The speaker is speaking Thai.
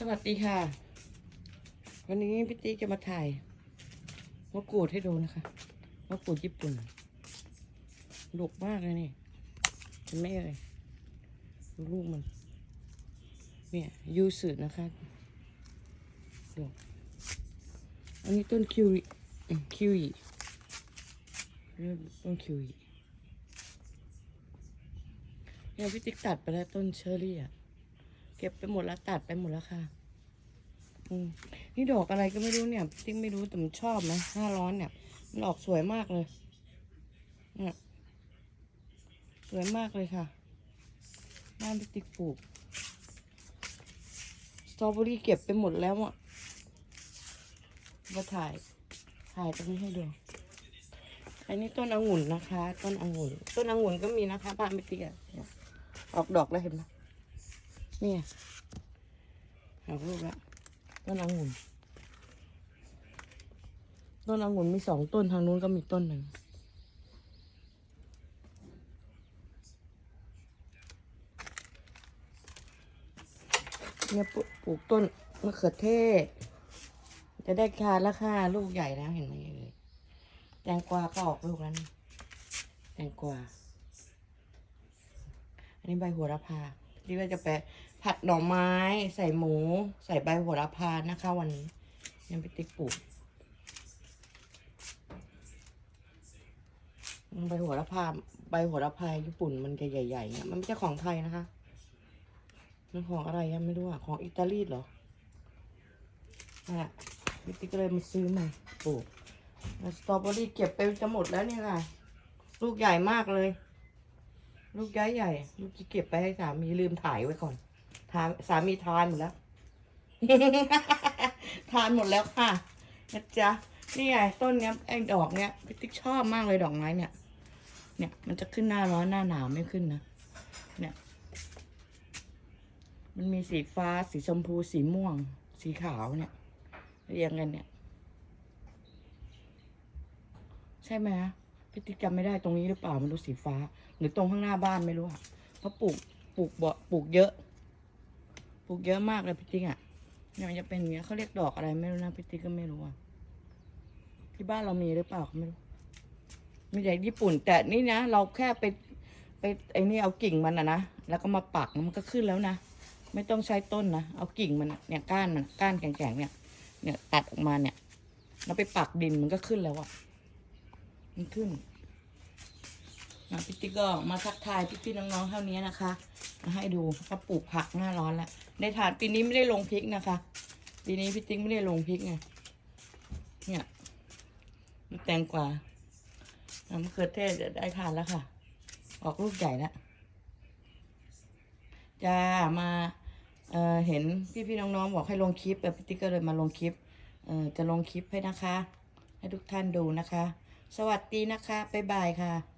สวัสดีค่ะ วันนี้พี่ติ๊กจะมาถ่ายมะกรูดให้ดูนะคะมะกรูดญี่ปุ่นดกมากเลยนี่เห็นไมเอ่ยลูกมัน เนี่ยยูสึนะคะดกอันนี้ต้นคิวริอืมคิวอีต้นคิวอิเนี่ยพี่ติ๊กตัดไปแล้วต้นเชอร์รี่อะ เก็บไปหมดแล้วตัดไปหมดแล้วค่ะ อืมนี่ดอกอะไรก็ไม่รู้เนี่ยพี่ติ๊กไม่รู้แต่มันชอบนะหน้าร้อนเนี่ย มันออกสวยมากเลยเนี่ยสวยมากเลยค่ะบ้านพี่ติ๊กปลูกสตรอเบอรี่เก็บไปหมดแล้วอะมาถ่าย ถ่ายตรงนี้ให้ดู อันนี้ต้นองุ่นนะคะ ต้นองุ่น ต้นองุ่นก็มีนะคะบ้านพี่เนี่ยออกดอกแล้วเห็นไหม นี่ยหารูปละต้นองุ่นต้นองุ่นมีสองต้นทางนู้นก็มีต้นหนึ่งเนี่ยปลูกต้นมะเขือเทศ จะได้ทาล้วค่ะลูกใหญ่แล้วเห็นไหมเอ่ยแตงกวาก็ออกลูกแล้วนี่แตงกวา อันนี้ใบหัวระพา ที่ว่าจะไปผัดหน่อไม้ใส่หมู ใส่ใบโหัวระพานะคะวันนี้ยังไปติ๊กปลูกใบโหัวระพาใบโหัวระพาญี่ปุ่นมันจะใหญ่ๆเนี่ยมันไม่ใช่ของไทยนะคะ มันของอะไรยังไม่รู้อะ ของอิตาลีเหรอนั่แหละติ๊กก็เลยมาซื้อมาปลูกสตรอเบอรี่เก็บไปจะหมดแล้วเนี่ยค่ะ ลูกใหญ่มากเลย ลูกย้ายใหญ่ลูกจะเก็บไปให้สามีลืมถ่ายไว้ก่อนทานสามีทานหมดแล้ว ทานหมดแล้วค่ะนะจ๊ะนี่ไงต้นเนี้ยไอ้ดอกเนี้ยพี่ติ๊กชอบมากเลยดอกไม้เนี่ย เนี่ย มันจะขึ้นหน้าร้อนหน้าหนาวไม่ขึ้นนะเนี่ย มันมีสีฟ้าสีชมพูสีม่วง สีขาวเนี่ยเรียงกันเนี่ย ใช่ไหมฮะ พี่ติ๊กจำไม่ได้ตรงนี้หรือเปล่ามันดูสีฟ้า หรือตรงข้างหน้าบ้านไม่รู้อะเพราะปลูกปลูกบ่ปลูกเยอะ ปลูกเยอะมากเลยพี่ติ๊กอะเนี่ยมันจะเป็นอย่างเงี้ยเขาเรียกดอกอะไรไม่รู้นะพี่ติ๊กก็ไม่รู้อะที่บ้านเรามีหรือเปล่าก็ไม่รู้มีแต่ญี่ปุ่น แต่นี่นะเราแค่ไปไปไอ้นี่เอากิ่งมันอะนะแล้วก็มาปักมันก็ขึ้นแล้วนะไม่ต้องใช้ต้นนะเอากิ่งมันเนี่ยก้านมันก้านแข็งๆเนี่ย เนี่ยตัดออกมาเนี่ย แล้วไปปักดินมันก็ขึ้นแล้วอะ มันขึ้นนะพี่ติ๊กก็มาทักทายพี่ๆน้องๆเท่านี้นะคะ มาให้ดูก็ปลูกผักหน้าร้อนแล้วในถาดปีนี้ไม่ได้ลงพริกนะคะ ปีนี้พี่ติ๊กไม่ได้ลงพริกไงเนี่ยมันแตงกวามะเขือเทศจะได้ทานแล้วค่ะ ออกลูกใหญ่แล้วจะมาเเห็นพี่ๆน้องๆบอกให้ลงคลิปแบบพี่ติ๊กก็เลยมาลงคลิปจะลงคลิปให้นะคะ ให้ทุกท่านดูนะคะ สวัสดีนะคะบ๊ายบายค่ะ